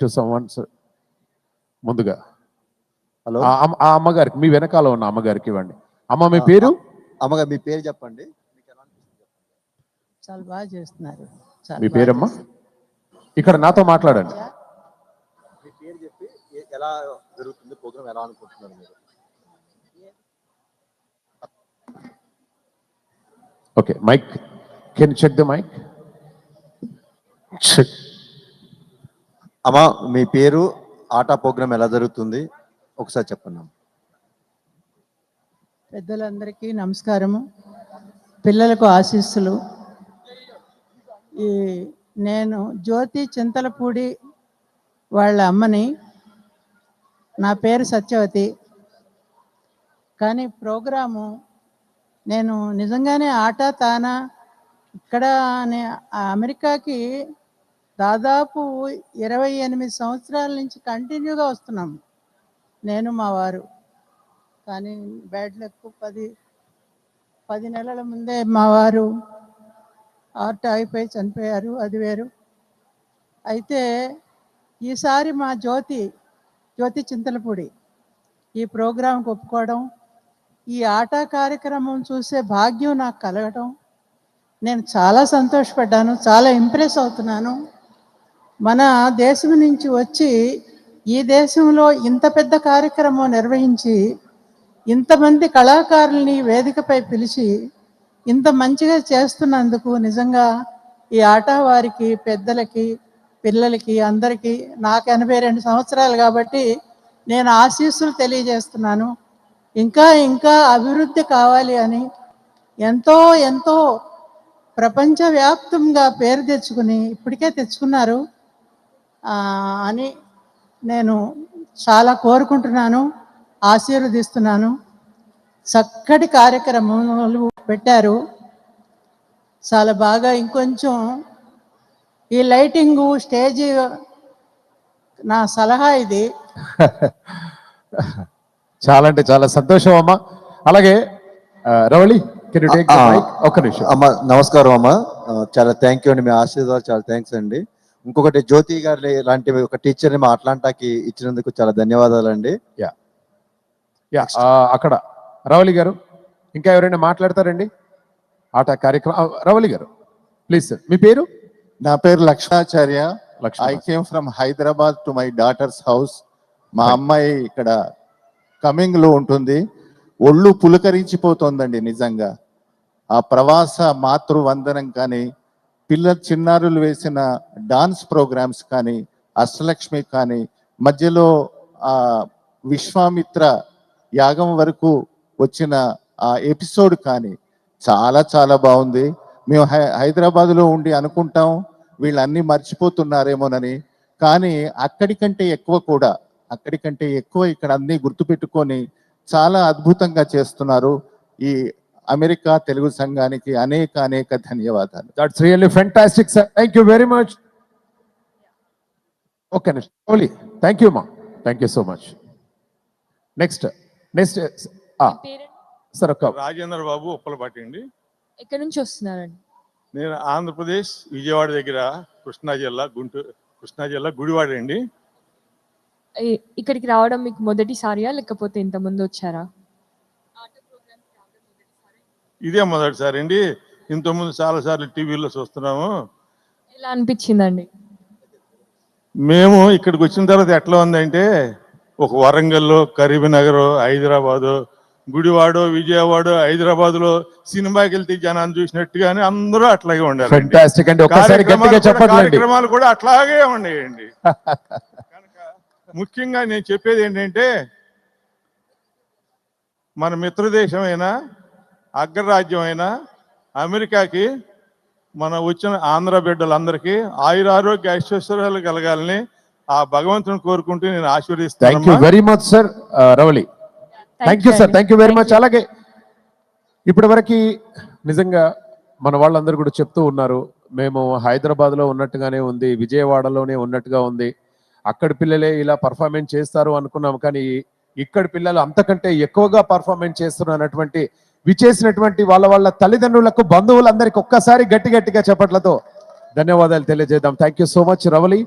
To someone ముందుగా. Hello? ఆ అమ్మ- ఆ అమ్మగారికి మీ వెనకాల ఉన్న అమ్మగారికి ఇవ్వండి. అమ్మ మీ పేరు? అమ్మగా మీ పేరు చెప్పండి. చాలా బాగా చేస్తున్నారు. మీ పేరమ్మా. ఇక్కడ నాతో మాట్లాడండి. మీ పేరు చెప్పి ఎలా జరుగుతుంది ప్రోగ్రామ్ ఎలా అనుకుంటున్నారు మీరు? Okay mike. Can check the mike check అమ్మా మీ పేరు ఆటా ప్రోగ్రామ్ ఎలా జరుగుతుంది? ఒకసారి చెప్పండి పెద్దలందరికీ నమస్కారము. పిల్లలకు ఆశీస్సులు. ఈ నేను జ్యోతి చింతలపూడి వాళ్ళ అమ్మని. నా పేరు సత్యవతి. కానీ ప్రోగ్రాము నేను నిజంగానే ఆట తానా ఇక్కడ అనే అమెరికాకి దాదాపు ఇరవై ఎనిమిది సంవత్సరాల నుంచి కంటిన్యూగా వస్తున్నాము. నేను మా వారు. కానీ బ్యాడ్ లక్ పది పది నెలల ముందే మా వారు హార్ట్ అయిపోయి చనిపోయారు. అది వేరు. అయితే ఈసారి మా జ్యోతి జ్యోతి చింతలపూడి ఈ ప్రోగ్రాంకి ఒప్పుకోవడం ఈ ఆట కార్యక్రమం చూసే భాగ్యం నాకు కలగడం నేను చాలా సంతోషపడ్డాను చాలా ఇంప్రెస్ అవుతున్నాను. మన దేశం నుంచి వచ్చి ఈ దేశంలో ఇంత పెద్ద కార్యక్రమం నిర్వహించి ఇంతమంది కళాకారుల్ని వేదికపై పిలిచి ఇంత మంచిగా చేస్తున్నందుకు నిజంగా ఈ ఆట వారికి పెద్దలకి పిల్లలకి అందరికీ నాకు ఎనభై రెండు సంవత్సరాలు కాబట్టి నేను ఆశీస్సులు తెలియజేస్తున్నాను. ఇంకా ఇంకా అభివృద్ధి కావాలి అని ఎంతో ఎంతో ప్రపంచవ్యాప్తంగా పేరు తెచ్చుకుని ఇప్పటికే తెచ్చుకున్నారు. అని నేను చాలా కోరుకుంటున్నాను ఆశీర్వదిస్తున్నాను. చక్కటి కార్యక్రమాలు పెట్టారు. చాలా బాగా ఇంకొంచెం ఈ లైటింగు స్టేజ్ నా సలహా ఇది. చాలా అంటే చాలా సంతోషం అమ్మా. అలాగే Ravali can you take the ఆ, మైక్ ఒక్క నిమిషం. అమ్మ నమస్కారం అమ్మ. చాలా థ్యాంక్ యూ అండి మీ ఆశీర్వాదాలు చాలా థ్యాంక్స్ అండి. ఇంకొకటి జ్యోతి గారి లాంటి ఒక టీచర్ని మా అట్లాంటాకి ఇచ్చినందుకు చాలా ధన్యవాదాలు అండి యా ఆ, అక్కడ. రవళి గారు ఇంకా ఎవరైనా మాట్లాడతారండి? ఆట కార్యక్రమం ఆ, రవళి గారు ప్లీజ్ మీ పేరు? నా పేరు Lakshmacharya. I came from Hyderabad to my daughter's house మా అమ్మాయి ఇక్కడ కమింగ్లో ఉంటుంది. ఒళ్ళు పులకరించిపోతోందండి నిజంగా. ఆ ప్రవాస మాతృ వందనం కానీ పిల్ల చిన్నారులు వేసిన డాన్స్ ప్రోగ్రామ్స్ కానీ అష్టలక్ష్మి కానీ మధ్యలో ఆ విశ్వామిత్ర యాగం వరకు వచ్చిన ఆ ఎపిసోడ్ కానీ చాలా చాలా బాగుంది. మేము హై హైదరాబాద్లో ఉండి అనుకుంటాం వీళ్ళన్నీ మర్చిపోతున్నారేమోనని. కానీ అక్కడికంటే ఎక్కువ కూడా అక్కడికంటే ఎక్కువ ఇక్కడ అన్ని గుర్తుపెట్టుకొని చాలా అద్భుతంగా చేస్తున్నారు. ఈ అమెరికా తెలుగు సంఘానికి అనేక అనేక ధన్యవాదాలు. That's really fantastic sir thank you very much okay Ravali thank you మా. Thank you so much. Next next sir ఒక రాజేంద్ర బాబు ఉప్పలపాటి అండి ఎక్కడి నుంచి వస్తున్నారండి? నేను ఆంధ్రప్రదేశ్ విజయవాడ దగ్గర కృష్ణా జిల్లా గుంటూరు కృష్ణా జిల్లా గుడివాడ అండి. ఇక్కడికి రావడం మీకు మొదటిసారియా? లేకపోతే ఇంత ముందు వచ్చారా? ఇదే మొదటిసారి అండి. ఇంతకుముందు చాలా సార్లు టీవీలో చూస్తున్నాము. ఎలా అనిపించిందండి? మేము ఇక్కడికి వచ్చిన తర్వాత ఎట్లా ఉందంటే ఒక వరంగల్లో కరీంనగర్ హైదరాబాదు గుడివాడ విజయవాడ హైదరాబాద్లో సినిమాకి వెళ్తే జనాన్ని చూసినట్టుగానే అందరూ అట్లాగే ఉండాలి అండి. గట్టిగా కార్యక్రమాలు కూడా అట్లాగే ఉన్నాయండి కనుక ముఖ్యంగా నేను చెప్పేది ఏంటంటే మన మిత్రదేశమైన అగ్రరాజ్యమైన అమెరికాకి మన వచ్చిన ఆంధ్ర బిడ్డలందరికీ ఆయురారోగ్య ఐశ్వర్యాలు కలగాలని ఆ భగవంతుని కోరుకుంటూ నేను థ్యాంక్ యూ ఆశీర్వదిస్తాను very much sir Ravali thank you sir thank you very much అలాగే ఇప్పటి వరకు నిజంగా మన వాళ్ళందరూ కూడా చెప్తూ ఉన్నారు మేము హైదరాబాద్లో ఉన్నట్టుగానే ఉంది విజయవాడలోనే ఉన్నట్టుగా ఉంది అక్కడి పిల్లలే ఇలా పర్ఫార్మెన్స్ చేస్తారు అనుకున్నాం కానీ ఇక్కడ పిల్లలు అంతకంటే ఎక్కువగా పర్ఫార్మెన్స్ చేస్తున్నటువంటి విచ్చేసినటువంటి వాళ్ళ వాళ్ళ తల్లిదండ్రులకు బంధువులందరికీ ఒక్కసారి గట్టి గట్టిగా చెప్పట్లతో ధన్యవాదాలు తెలియజేద్దాం. Thank you so much Ravali